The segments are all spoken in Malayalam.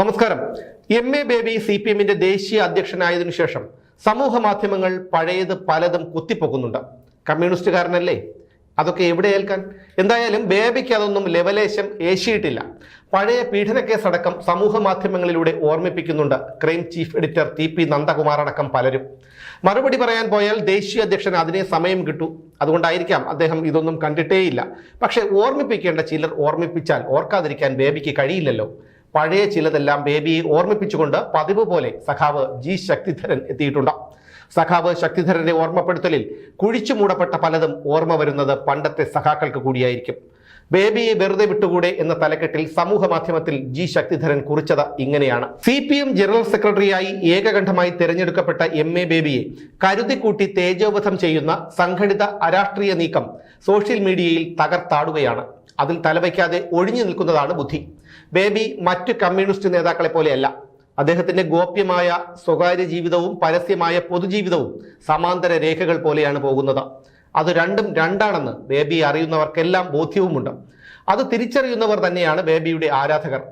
നമസ്കാരം. M A Baby C P എമ്മിന്റെ ദേശീയ അധ്യക്ഷനായതിനു ശേഷം സമൂഹ മാധ്യമങ്ങൾ പഴയത് പലതും കുത്തിപ്പൊക്കുന്നുണ്ട്. കമ്മ്യൂണിസ്റ്റുകാരനല്ലേ? അതൊക്കെ എവിടെ ഏൽക്കാൻ? എന്തായാലും ബേബിക്ക് അതൊന്നും ലെവലേശം ഏശിയിട്ടില്ല. പഴയ പീഡന കേസടക്കം സമൂഹ മാധ്യമങ്ങളിലൂടെ ഓർമ്മിപ്പിക്കുന്നുണ്ട് crime chief editor T P Nandakumar അടക്കം പലരും. മറുപടി പറയാൻ പോയാൽ ദേശീയ അധ്യക്ഷൻ അതിനെ സമയം കിട്ടൂ. അതുകൊണ്ടായിരിക്കാം അദ്ദേഹം ഇതൊന്നും കണ്ടിട്ടേയില്ല. പക്ഷേ ഓർമ്മിപ്പിക്കേണ്ട ചിലർ ഓർമ്മിപ്പിച്ചാൽ ഓർക്കാതിരിക്കാൻ ബേബിക്ക് കഴിയില്ലല്ലോ. പഴയ ചിലതെല്ലാം ബേബിയെ ഓർമ്മിപ്പിച്ചുകൊണ്ട് പതിവ് പോലെ സഖാവ് ജി ശക്തിധരൻ എത്തിയിട്ടുണ്ട്. സഖാവ് ശക്തിധരന്റെ ഓർമ്മപ്പെടുത്തലിൽ കുഴിച്ചു മൂടപ്പെട്ട പലതും ഓർമ്മ വരുന്നത് പണ്ടത്തെ സഖാക്കൾക്ക് കൂടിയായിരിക്കും. ബേബിയെ വെറുതെ വിട്ടുകൂടെ എന്ന തലക്കെട്ടിൽ സമൂഹ മാധ്യമത്തിൽ ജി ശക്തിധരൻ കുറിച്ചത് ഇങ്ങനെയാണ്. സി പി എം ജനറൽ സെക്രട്ടറിയായി ഏകകണ്ഠമായി തിരഞ്ഞെടുക്കപ്പെട്ട എം എ ബേബിയെ കരുതിക്കൂട്ടി തേജോവധം ചെയ്യുന്ന സംഘടിത അരാഷ്ട്രീയ നീക്കം സോഷ്യൽ മീഡിയയിൽ തകർത്താടുകയാണ്. അതിൽ തലവയ്ക്കാതെ ഒഴിഞ്ഞു നിൽക്കുന്നതാണ് ബുദ്ധി. ബേബി മറ്റു കമ്മ്യൂണിസ്റ്റ് നേതാക്കളെ പോലെയല്ല. അദ്ദേഹത്തിന്റെ ഗോപ്യമായ സ്വകാര്യ ജീവിതവും പരസ്യമായ പൊതുജീവിതവും സമാന്തര രേഖകൾ പോലെയാണ് പോകുന്നത്. അത് രണ്ടും രണ്ടാണെന്ന് ബേബി അറിയുന്നവർക്കെല്ലാം ബോധ്യവുമുണ്ട്. അത് തിരിച്ചറിയുന്നവർ തന്നെയാണ് ബേബിയുടെ ആരാധകർ.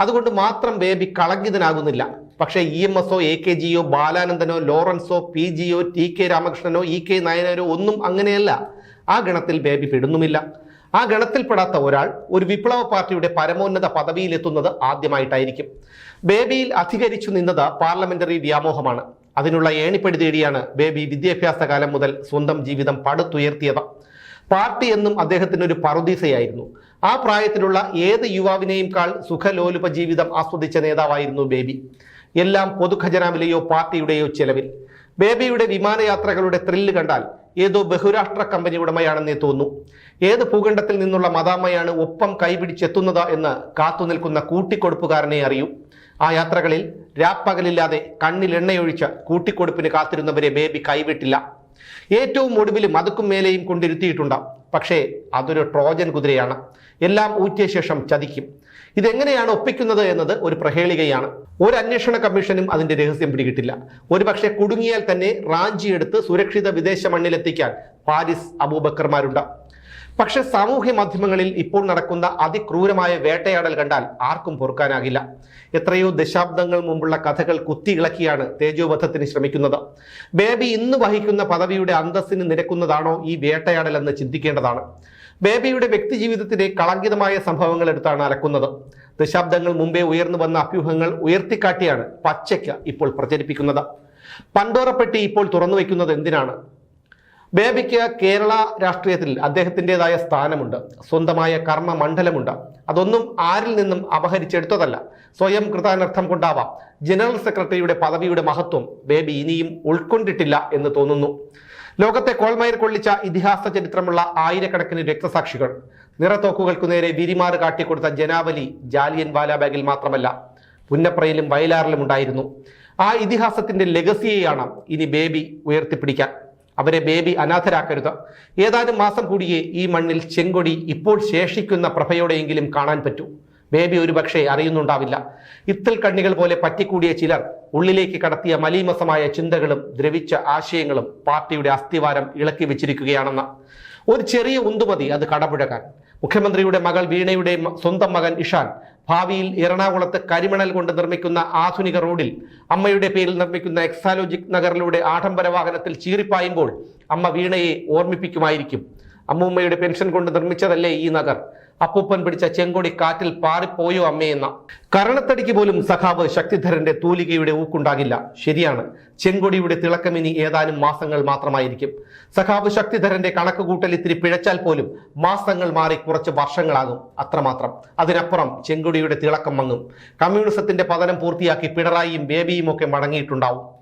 അതുകൊണ്ട് മാത്രം ബേബി കളങ്കിതനാകുന്നില്ല. പക്ഷേ ഇ എം എസോ എ കെ ജിയോ ബാലാനന്ദനോ ലോറൻസോ പി ജിയോ ടി കെ രാമകൃഷ്ണനോ ഇ കെ നായനോ ഒന്നും അങ്ങനെയല്ല. ആ ഗണത്തിൽ ബേബി പെടുന്നുമില്ല. ആ ഗണത്തിൽപ്പെടാത്ത ഒരാൾ ഒരു വിപ്ലവ പാർട്ടിയുടെ പരമോന്നത പദവിയിലെത്തുന്നത് ആദ്യമായിട്ടായിരിക്കും. ബേബിയിൽ അധികരിച്ചു നിന്നത് പാർലമെന്ററി വ്യാമോഹമാണ്. അതിനുള്ള ഏണിപ്പടി തേടിയാണ് ബേബി വിദ്യാഭ്യാസ കാലം മുതൽ സ്വന്തം ജീവിതം പടുത്തുയർത്തിയത്. പാർട്ടി എന്നും അദ്ദേഹത്തിന് ഒരു പറുദീസയായിരുന്നു. ആ പ്രായത്തിലുള്ള ഏത് യുവാവിനെയും കാൾ സുഖലോലുപ ജീവിതം ആസ്വദിച്ച നേതാവായിരുന്നു ബേബി. എല്ലാം പൊതുഖജനാവിലെയോ പാർട്ടിയുടെയോ ചെലവിൽ. ബേബിയുടെ വിമാനയാത്രകളുടെ ത്രില്ല് കണ്ടാൽ ഏതോ ബഹുരാഷ്ട്ര കമ്പനി ഉടമയാണെന്നേ തോന്നൂ ഏത് ഭൂഖണ്ഡത്തിൽ നിന്നുള്ള മദാമ്മയാണ് ഒപ്പം കൈപിടിച്ചെത്തുന്നത് എന്ന് കാത്തുനിൽക്കുന്ന കൂട്ടിക്കൊടുപ്പുകാരനെ അറിയൂ. ആ യാത്രകളിൽ രാപ്പകലില്ലാതെ കണ്ണിൽ എണ്ണയൊഴിച്ച് കൂട്ടിക്കൊടുപ്പിന് കാത്തിരുന്നവരെ ബേബി കൈവിട്ടില്ല. ഏറ്റവും ഒടുവിലും അതുക്കും മേലെയും കൊണ്ടിരുത്തിയിട്ടുണ്ട് പക്ഷേ അതൊരു ട്രോജൻ കുതിരയാണ്. എല്ലാം ഊറ്റിയ ശേഷം ചതിക്കും. ഇതെങ്ങനെയാണ് ഒപ്പിക്കുന്നത് എന്നത് ഒരു പ്രഹേളികയാണ്. ഒരു അന്വേഷണ കമ്മീഷനും അതിന്റെ രഹസ്യം പിടികിട്ടില്ല. ഒരു പക്ഷേ കുടുങ്ങിയാൽ തന്നെ റാഞ്ചിയെടുത്ത് സുരക്ഷിത വിദേശ മണ്ണിലെത്തിക്കാൻ പാരിസ് അബൂബക്കർമാരുണ്ട്. പക്ഷെ സാമൂഹ്യ മാധ്യമങ്ങളിൽ ഇപ്പോൾ നടക്കുന്ന അതിക്രൂരമായ വേട്ടയാടൽ കണ്ടാൽ ആർക്കും പൊറുക്കാനാകില്ല. എത്രയോ ദശാബ്ദങ്ങൾ മുമ്പുള്ള കഥകൾ കുത്തിയിളക്കിയാണ് തേജോവധത്തിന് ശ്രമിക്കുന്നത്. ബേബി ഇന്ന് വഹിക്കുന്ന പദവിയുടെ അന്തസ്സിന് നിരക്കുന്നതാണോ ഈ വേട്ടയാടൽ എന്ന് ചിന്തിക്കേണ്ടതാണ്. ബേബിയുടെ വ്യക്തിജീവിതത്തിലെ കളങ്കിതമായ സംഭവങ്ങൾ എടുത്താണ് അലക്കുന്നത്. ദശാബ്ദങ്ങൾ മുമ്പേ ഉയർന്നു വന്ന അഭ്യൂഹങ്ങൾ ഉയർത്തിക്കാട്ടിയാണ് പച്ചയ്ക്ക് ഇപ്പോൾ പ്രചരിപ്പിക്കുന്നത്. പണ്ടോറപ്പെട്ടി ഇപ്പോൾ തുറന്നു വയ്ക്കുന്നത് എന്തിനാണ്? ബേബിക്ക് കേരള രാഷ്ട്രീയത്തിൽ അദ്ദേഹത്തിന്റെതായ സ്ഥാനമുണ്ട്. സ്വന്തമായ കർമ്മ മണ്ഡലമുണ്ട് അതൊന്നും ആരിൽ നിന്നും അപഹരിച്ചെടുത്തതല്ല. സ്വയം കൃതാനർത്ഥം കൊണ്ടാവാം. ജനറൽ സെക്രട്ടറിയുടെ പദവിയുടെ മഹത്വം ബേബി ഇനിയും ഉൾക്കൊണ്ടിട്ടില്ല എന്ന് തോന്നുന്നു. ലോകത്തെ കോൾമയർ കൊള്ളിച്ച ഇതിഹാസ ചരിത്രമുള്ള ആയിരക്കണക്കിന് രക്തസാക്ഷികൾ. നിറത്തോക്കുകൾക്കു നേരെ വിരിമാറ് കാട്ടിക്കൊടുത്ത ജനാവലി ജാലിയൻ വാലാബാഗിൽ മാത്രമല്ല പുന്നപ്രയിലും വയലാറിലും ഉണ്ടായിരുന്നു. ആ ഇതിഹാസത്തിന്റെ ലെഗസിയെയാണ് ഇനി ബേബി ഉയർത്തിപ്പിടിക്കാൻ. അവരെ ബേബി അനാഥരാക്കരുത്. ഏതാനും മാസം കൂടിയേ ഈ മണ്ണിൽ ചെങ്കൊടി ഇപ്പോൾ ശേഷിക്കുന്ന പ്രഭയോടെയെങ്കിലും കാണാൻ പറ്റൂ. ബേബി ഒരു പക്ഷേ അറിയുന്നുണ്ടാവില്ല. ഇത്തൽ കണ്ണികൾ പോലെ പറ്റിക്കൂടിയ ചിലർ ഉള്ളിലേക്ക് കടത്തിയ മലീമസമായ ചിന്തകളും ദ്രവിച്ച ആശയങ്ങളും പാർട്ടിയുടെ അസ്ഥിവാരം ഇളക്കി വെച്ചിരിക്കുകയാണെന്ന്. ഒരു ചെറിയ ഉന്തുമതി അത് കടപുഴകാൻ. മുഖ്യമന്ത്രിയുടെ മകൾ വീണയുടെ സ്വന്തം മകൻ ഇഷാൻ ഭാവിയിൽ എറണാകുളത്ത് കരിമണൽ കൊണ്ട് നിർമ്മിക്കുന്ന ആധുനിക റോഡിൽ അമ്മയുടെ പേരിൽ നിർമ്മിക്കുന്ന എക്സാലോജിക് നഗറിലൂടെ ആഡംബര വാഹനത്തിൽ ചീറിപ്പായുമ്പോൾ അമ്മ വീണയെ ഓർമ്മിപ്പിക്കുമായിരിക്കും. അമ്മൂമ്മയുടെ പെൻഷൻ കൊണ്ട് നിർമ്മിച്ചതല്ലേ ഈ നഗർ? അപ്പൂപ്പൻ പിടിച്ച ചെങ്കൊടി കാറ്റിൽ പാറിപ്പോയോ അമ്മയെന്ന കരണത്തടിക്ക് പോലും സഖാവ് ശക്തിധരന്റെ തൂലികയുടെ ഊക്കുണ്ടാകില്ല. ശരിയാണ്. ചെങ്കൊടിയുടെ തിളക്കമിനി ഏതാനും മാസങ്ങൾ മാത്രമായിരിക്കും. സഖാവ് ശക്തിധരന്റെ കണക്ക് കൂട്ടൽ ഇത്തിരി പിഴച്ചാൽ പോലും മാസങ്ങൾ മാറി കുറച്ച് വർഷങ്ങളാകും. അത്രമാത്രം. അതിനപ്പുറം ചെങ്കൊടിയുടെ തിളക്കം മങ്ങും. കമ്മ്യൂണിസത്തിന്റെ പതനം പൂർത്തിയാക്കി പിണറായിയും ബേബിയും ഒക്കെ മടങ്ങിയിട്ടുണ്ടാവും.